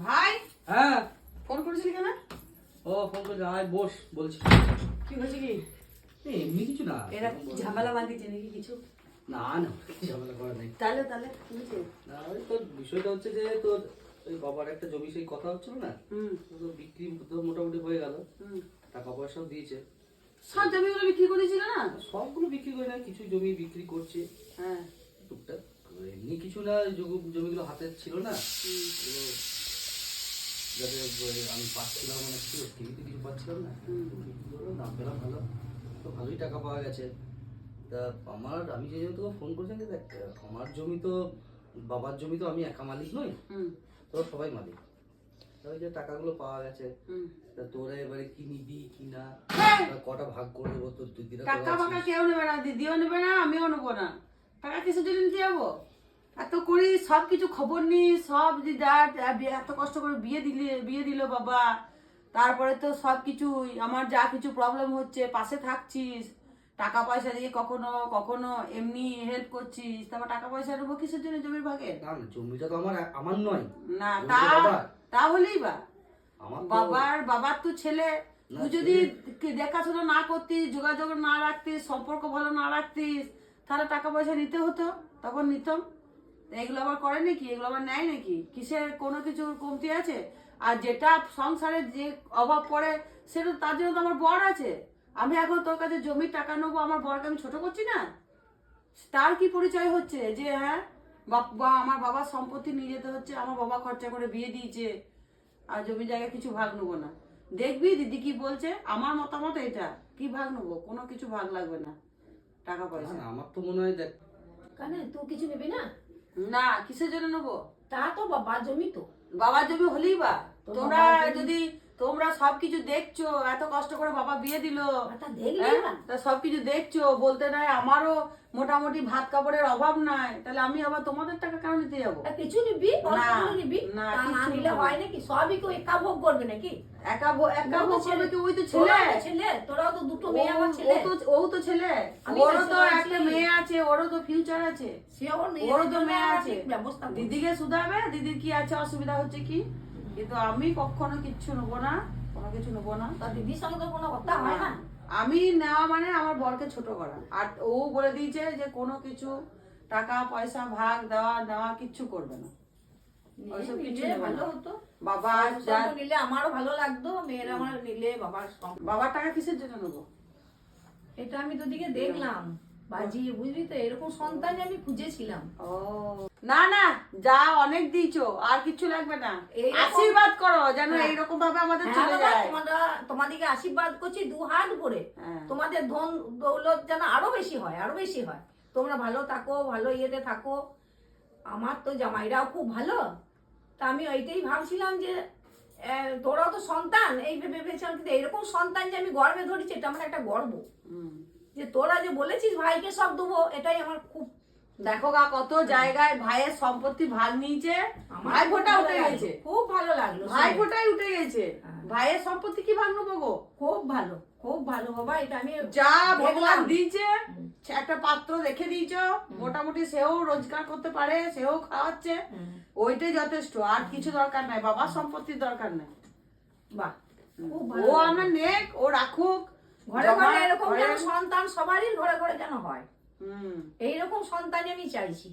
ভাই? হ্যাঁ। ফোন করেছিলি কেন? ও ফোন করে আয় বস বলছি। কি হয়েছে কি? এমনি কিছু না। এরা ঝামেলা বাঁধিয়েছে নাকি কিছু? না না ঝামেলা করা নেই। তাহলে তাহলে না ওই তোর বিষয়টা হচ্ছে যে তোর ওই বাবার একটা জমি সেই কথা হচ্ছিল না? হুম। তো বিক্রি তো মোটামুটি হয়ে গেল। টাকা পয়সাও দিয়েছে। সব জমিগুলো বিক্রি করেছিল না? সবগুলো বিক্রি করে না কিছু জমি বিক্রি করছে। হ্যাঁ। টুকটাক। এমনি কিছু না জমিগুলো হাতে ছিল না। যাতে আমি পাচ্ছিলাম মানে কিছু টিভিতে কিছু পাচ্ছিলাম না। দাম পেলাম ভালো। তো ভালোই টাকা পাওয়া গেছে। তা আমার আমি যে তোকে ফোন করছি দেখ আমার জমি তো বাবার জমি তো আমি একা মালিক নই। হুম। তো সবাই মালিক। ওই যে টাকাগুলো পাওয়া গেছে। তা তোরা এবারে কি নিবি কি না? হ্যাঁ। কটা ভাগ করে দেবো তোর দিদিরা টাকা ফাকা কেউ নেবে না দিদিও নেবে না আমিও নেব না। টাকা কিসের জন্য নিতে যাব? এত করি সব কিছু খবর নি সব দিদা এত কষ্ট করে বিয়ে দিলে বিয়ে দিল বাবা। তারপরে তো সব কিছু আমার যা কিছু প্রবলেম হচ্ছে পাশে থাকছিস। টাকা পয়সা দিয়ে কখনো কখনো এমনি হেল্প করছিস। তারপর টাকা পয়সা নেব কিসের জন্য জমির ভাগে? জমিটা তো আমার আমার নয়। না তা তাহলেই বা। আমার বাবার বাবার তো ছেলে। তুই যদি দেখাশোনা না করতিস যোগাযোগ না রাখতিস সম্পর্ক ভালো না রাখতিস তাহলে টাকা পয়সা নিতে হতো তখন নিতাম। এগুলো আবার করে নাকি? এগুলো আবার নেয় নাকি? কিসের কোনো কিছুর কমতি আছে? আর যেটা সংসারে যে অভাব পড়ে সেটা তার জন্য তো আমার বর আছে। আমি এখন তোর কাছে জমির টাকা নেব আমার বরকে আমি ছোট করছি না? তার কি পরিচয় হচ্ছে যে হ্যাঁ বাপ- বা আমার বাবার সম্পত্তি নিয়ে যেতে হচ্ছে আমার বাবা খরচা করে বিয়ে দিয়েছে আর জমি জায়গায় কিছু ভাগ নেব না। দেখবি দিদি কি বলছে? আমার মতামত এটা। কি ভাগ নেব? কোনো কিছু ভাগ লাগবে না। টাকা পয়সা। আমার তো মনে হয় দেখ কেন তুই কিছু নেবি না? না কিসের জন্য নেব? তা তো বাবা জমি তো। বাবার জমি হলেই বা। তোমরা যদি তোমরা সবকিছু দেখছ এত কষ্ট করে বাবা বিয়ে দিল। হ্যাঁ? সবকিছু দেখছ বলতে নাই আমারও মোটামুটি ভাত কাপড়ের অভাব নাই। তাহলে আমি আবার তোমাদের টাকা কেন নিতে যাব? কিছু নিবি? না, নিলে হয় নাকি? সবই কেউ একা ভোগ করবে নাকি? একা একা ভোগ করবে কি? ওই তো ছেলে। ছেলে তোরাও তো দুটো মেয়ে আমার ছেলে। ও তো ও তো ছেলে। ওরও তো একটা মেয়ে আছে ওরও তো ফিউচার আছে। সে ওর ওরও তো মেয়ে আছে। ঠিক ব্যবস্থা করব। দিদিকে শুধাবে? দিদির কি আছে অসুবিধা হচ্ছে কি? কিন্তু আমি কখনো কিচ্ছু নেব না কোনো কিছু নেব না। তা দিদির সঙ্গে তো কোনো কথা হয় না? আমি নেওয়া মানে আমার বরকে ছোট করা। আর ও বলে দিয়েছে যে কোনো কিছু টাকা পয়সা ভাগ দেওয়া নেওয়া কিচ্ছু করবে না। ওইসব কিছু ভালো হতো। বাবা নিলে আমারও ভালো লাগতো মেয়েরা আমার নিলে বাবার বাবার টাকা কিসের জন্য নেব? এটা আমি তোদিকে দেখলাম। বাজিয়ে বুঝলি তো? এরকম সন্তান আমি খুঁজেছিলাম। ও। না না যা অনেক দিয়েছ আর কিছু লাগবে না। আশীর্বাদ করো যেন হ্যাঁ। এইরকম ভাবে আমাদের হ্যাঁ চলে যায়। তোমরা তোমাদেরকে আশীর্বাদ করছি দু হাত করে। হ্যাঁ। তোমাদের ধন দৌলত যেন আরও বেশি হয় আরও বেশি হয়। তোমরা ভালো থাকো ভালো ইয়েতে থাকো। আমার তো জামাইরাও খুব ভালো। তা আমি ওইটাই ভাবছিলাম যে তোরাও তো সন্তান। এই ভেবে ভেবেছিলাম কিন্তু এরকম সন্তান যে আমি গর্বে ধরেছি এটা আমার একটা গর্ব। যে তোরা যে বলেছিস ভাইকে সব দেবো এটাই আমার খুব দেখো গা কত জায়গায় ভাইয়ের সম্পত্তি ভাগ নিয়েছে। ভাই ফোটা উঠে গেছে। খুব ভালো লাগল ভাই ফোটাই উঠে গেছে। হ্যাঁ। ভাইয়ের সম্পত্তি কি ভাগ নেব গো? খুব ভালো খুব ভালো বাবা এটা আমি যা ভগবান দিয়েছে একটা পাত্র রেখে দিয়েছ মোটামুটি সেও রোজগার করতে পারে সেও খাওয়াচ্ছে ওইটাই যথেষ্ট আর কিছু দরকার নাই বাবার সম্পত্তির দরকার নাই। বাহ ও আমার নেক ও রাখুক ঘরে ঘরে এরকম যেন সন্তান সবারই ঘরে ঘরে যেন হয়। এইরকম সন্তানই আমি চাইছি।